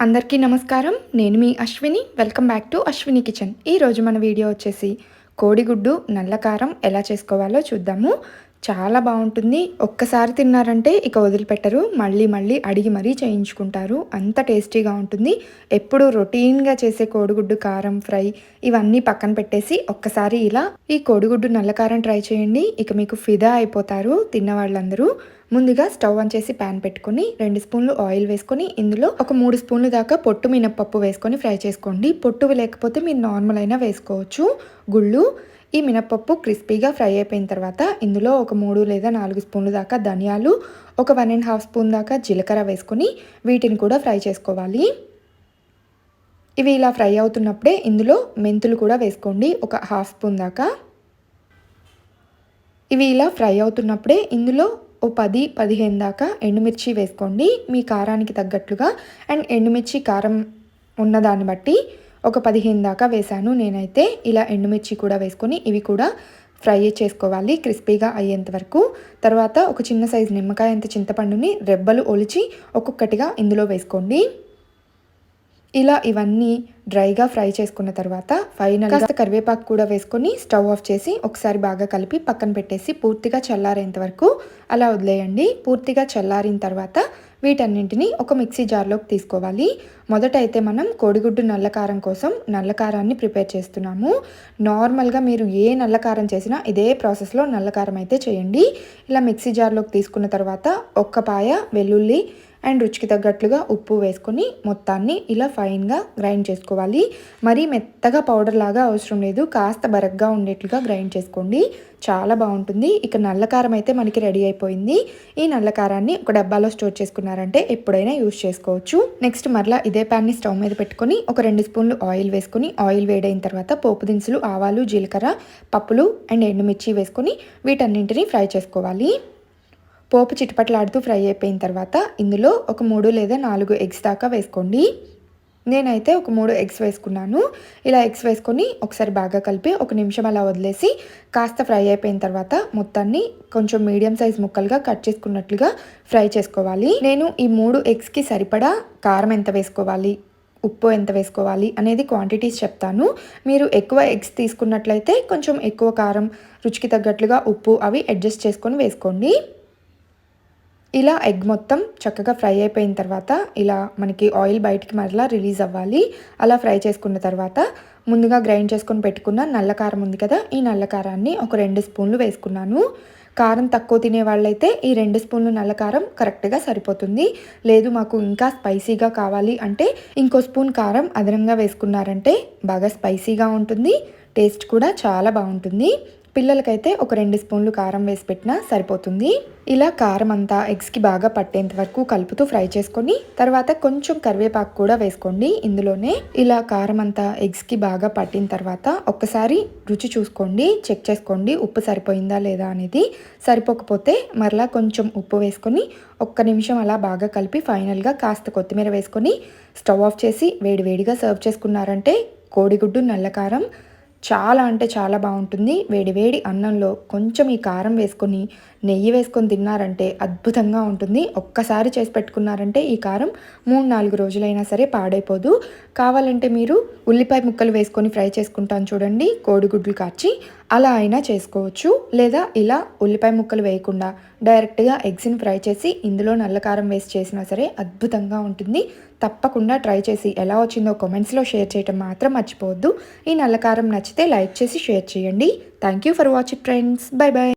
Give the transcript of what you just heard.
అందరికీ నమస్కారం. నేను మీ Ashwini. Welcome back to Ashwini kitchen. ఈరోజు మన వీడియో వచ్చేసి కోడిగుడ్డు నల్లకారం ఎలా చేసుకోవాలో చూద్దాము. చాలా బాగుంటుంది. ఒక్కసారి తిన్నారంటే ఇక వదిలిపెట్టరు. మళ్ళీ మళ్ళీ అడిగి మరీ చేయించుకుంటారు. అంత టేస్టీగా ఉంటుంది. ఎప్పుడు రొటీన్గా చేసే కోడిగుడ్డు కారం ఫ్రై ఇవన్నీ పక్కన పెట్టేసి ఒక్కసారి ఇలా ఈ కోడిగుడ్డు నల్లకారం ట్రై చేయండి. ఇక మీకు ఫిదా అయిపోతారు తిన్న వాళ్ళందరూ ముందుగా స్టవ్ ఆన్ చేసి ప్యాన్ పెట్టుకొని రెండు స్పూన్లు ఆయిల్ వేసుకొని ఇందులో ఒక మూడు స్పూన్లు దాకా పొట్టు మినప్పప్పు వేసుకొని ఫ్రై చేసుకోండి. పొట్టు లేకపోతే మీరు నార్మల్ అయినా వేసుకోవచ్చు. గుళ్ళు ఈ మినప్పప్పు క్రిస్పీగా ఫ్రై అయిపోయిన తర్వాత ఇందులో ఒక మూడు లేదా నాలుగు స్పూన్లు దాకా ధనియాలు ఒక వన్ అండ్ హాఫ్ స్పూన్ దాకా జీలకర్ర వేసుకొని వీటిని కూడా ఫ్రై చేసుకోవాలి. ఇవి ఇలా ఫ్రై అవుతున్నప్పుడే ఇందులో మెంతులు కూడా వేసుకోండి ఒక హాఫ్ స్పూన్ దాకా. ఇవి ఇలా ఫ్రై అవుతున్నప్పుడే ఇందులో ఓ పది పదిహేను దాకా ఎండుమిర్చి వేసుకోండి మీ కారానికి తగ్గట్లుగా. అండ్ ఎండుమిర్చి కారం ఉన్నదాన్ని బట్టి ఒక పదిహేను దాకా వేశాను. నేనైతే ఇలా ఎండుమిర్చి కూడా వేసుకొని ఇవి కూడా ఫ్రై చేసుకోవాలి క్రిస్పీగా అయ్యేంత వరకు. తర్వాత ఒక చిన్న సైజు నిమ్మకాయ అంత చింతపండుని రెబ్బలు ఒలిచి ఒక్కొక్కటిగా ఇందులో వేసుకోండి. ఇలా ఇవన్నీ డ్రైగా ఫ్రై చేసుకున్న తర్వాత ఫైనల్ కాస్త కరివేపాకు కూడా వేసుకొని స్టవ్ ఆఫ్ చేసి ఒకసారి బాగా కలిపి పక్కన పెట్టేసి పూర్తిగా చల్లారేంత వరకు అలా వదిలేయండి. పూర్తిగా చల్లారిన తర్వాత వీటన్నింటినీ ఒక మిక్సీ జార్లోకి తీసుకోవాలి. మొదట అయితే మనం కోడిగుడ్డు నల్లకారం కోసం నల్లకారాన్ని ప్రిపేర్ చేస్తున్నాము. నార్మల్గా మీరు ఏ నల్లకారం చేసినా ఇదే ప్రాసెస్లో నల్లకారం అయితే చేయండి. ఇలా మిక్సీ జార్లోకి తీసుకున్న తర్వాత ఒక్క పాయ వెల్లుల్లి అండ్ రుచికి తగ్గట్లుగా ఉప్పు వేసుకొని మొత్తాన్ని ఇలా ఫైన్గా గ్రైండ్ చేసుకోవాలి. మరీ మెత్తగా పౌడర్ లాగా అవసరం లేదు. కాస్త బరగ్గా ఉండేట్లుగా గ్రైండ్ చేసుకోండి. చాలా బాగుంటుంది. ఇక నల్లకారం అయితే మనకి రెడీ అయిపోయింది. ఈ నల్లకారాన్ని ఒక డబ్బాలో స్టోర్ చేసుకున్నారంటే ఎప్పుడైనా యూజ్ చేసుకోవచ్చు. నెక్స్ట్ మరలా ఇదే ప్యాన్ని స్టవ్ మీద పెట్టుకొని ఒక రెండు స్పూన్లు ఆయిల్ వేసుకొని ఆయిల్ వేడైన తర్వాత పోపు దినుసులు ఆవాలు జీలకర్ర పప్పులు అండ్ ఎండుమిర్చి వేసుకొని వీటన్నింటినీ ఫ్రై చేసుకోవాలి. పోపు చిటపట్లాడుతూ ఫ్రై అయిపోయిన తర్వాత ఇందులో ఒక మూడు లేదా నాలుగు ఎగ్స్ దాకా వేసుకోండి. నేనైతే ఒక మూడు ఎగ్స్ వేసుకున్నాను. ఇలా ఎగ్స్ వేసుకొని ఒకసారి బాగా కలిపి ఒక నిమిషం అలా వదిలేసి కాస్త ఫ్రై అయిపోయిన తర్వాత మొత్తాన్ని కొంచెం మీడియం సైజ్ ముక్కలుగా కట్ చేసుకున్నట్లుగా ఫ్రై చేసుకోవాలి. నేను ఈ మూడు ఎగ్స్కి సరిపడా కారం ఎంత వేసుకోవాలి ఉప్పు ఎంత వేసుకోవాలి అనేది క్వాంటిటీస్ చెప్తాను. మీరు ఎక్కువ ఎగ్స్ తీసుకున్నట్లయితే కొంచెం ఎక్కువ కారం రుచికి తగ్గట్లుగా ఉప్పు అవి అడ్జస్ట్ చేసుకొని వేసుకోండి. ఇలా ఎగ్ మొత్తం చక్కగా ఫ్రై అయిపోయిన తర్వాత ఇలా మనకి ఆయిల్ బయటికి మరలా రిలీజ్ అవ్వాలి. అలా ఫ్రై చేసుకున్న తర్వాత ముందుగా గ్రైండ్ చేసుకొని పెట్టుకున్న నల్ల కారం ఉంది కదా ఈ నల్ల కారాన్ని ఒక రెండు స్పూన్లు వేసుకున్నాను. కారం తక్కువ తినే వాళ్ళైతే ఈ రెండు స్పూన్లు నల్ల కారం కరెక్ట్గా సరిపోతుంది. లేదు మాకు ఇంకా స్పైసీగా కావాలి అంటే ఇంకో స్పూన్ కారం అదనంగా వేసుకున్నారంటే బాగా స్పైసీగా ఉంటుంది. టేస్ట్ కూడా చాలా బాగుంటుంది. పిల్లలకైతే ఒక రెండు స్పూన్లు కారం వేసి పెట్టినా సరిపోతుంది. ఇలా కారం అంతా ఎగ్స్కి బాగా పట్టేంత వరకు కలుపుతూ ఫ్రై చేసుకొని తర్వాత కొంచెం కరివేపాకు కూడా వేసుకోండి ఇందులోనే. ఇలా కారం అంతా ఎగ్స్కి బాగా పట్టిన తర్వాత ఒక్కసారి రుచి చూసుకోండి చెక్ చేసుకోండి ఉప్పు సరిపోయిందా లేదా అనేది. సరిపోకపోతే మరలా కొంచెం ఉప్పు వేసుకొని ఒక్క నిమిషం అలా బాగా కలిపి ఫైనల్గా కాస్త కొత్తిమీర వేసుకొని స్టవ్ ఆఫ్ చేసి వేడివేడిగా సర్వ్ చేసుకున్నారంటే కోడిగుడ్డు నల్లకారం చాలా అంటే చాలా బాగుంటుంది. వేడి వేడి అన్నంలో కొంచెం ఈ కారం వేసుకొని నెయ్యి వేసుకొని తిన్నారంటే అద్భుతంగా ఉంటుంది. ఒక్కసారి చేసి పెట్టుకున్నారంటే ఈ కారం మూడు నాలుగు రోజులైనా సరే పాడైపోదు. కావాలంటే మీరు ఉల్లిపాయ ముక్కలు వేసుకొని ఫ్రై చేసుకుంటాను చూడండి. కోడిగుడ్లు కాచి అలా అయినా చేసుకోవచ్చు. లేదా ఇలా ఉల్లిపాయ ముక్కలు వేయకుండా డైరెక్ట్గా ఎగ్స్ని ఫ్రై చేసి ఇందులో నల్లకారం వేసి చేసినా సరే అద్భుతంగా ఉంటుంది. తప్పకుండా ట్రై చేసి ఎలా వచ్చిందో కామెంట్స్లో షేర్ చేయటం మాత్రం మర్చిపోవద్దు. ఈ నల్లకారం నచ్చితే లైక్ చేసి షేర్ చేయండి. Thank you for watching friends. Bye bye